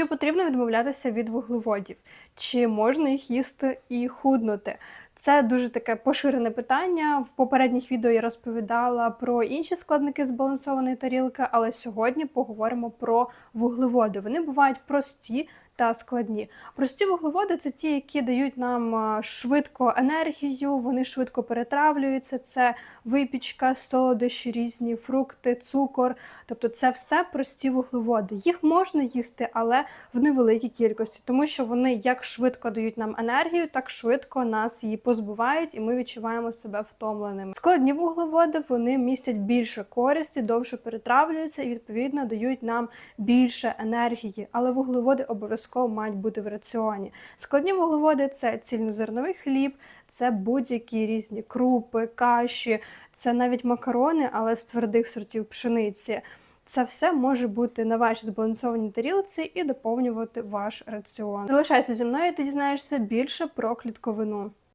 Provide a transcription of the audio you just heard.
Чи потрібно відмовлятися від вуглеводів? Чи можна їх їсти і худнути? Це дуже таке поширене питання. В попередніх відео я розповідала про інші складники збалансованої тарілки, але сьогодні поговоримо про вуглеводи. Вони бувають прості та складні. Прості вуглеводи це ті, які дають нам швидко енергію, вони швидко перетравлюються. Це випічка, солодощі, різні фрукти, цукор. Тобто це все прості вуглеводи. Їх можна їсти, але в невеликій кількості, тому що вони як швидко дають нам енергію, так швидко нас її позбувають, і ми відчуваємо себе втомленими. Складні вуглеводи вони містять більше користі, довше перетравлюються і відповідно дають нам більше енергії. Але вуглеводи обов'язково мають бути в раціоні. Складні вуглеводи це цільнозерновий хліб, це будь-які різні крупи, каші, це навіть макарони, але з твердих сортів пшениці. Це все може бути на вашій збалансованій тарілці і доповнювати ваш раціон. Залишайся зі мною, ти дізнаєшся більше про клітковину.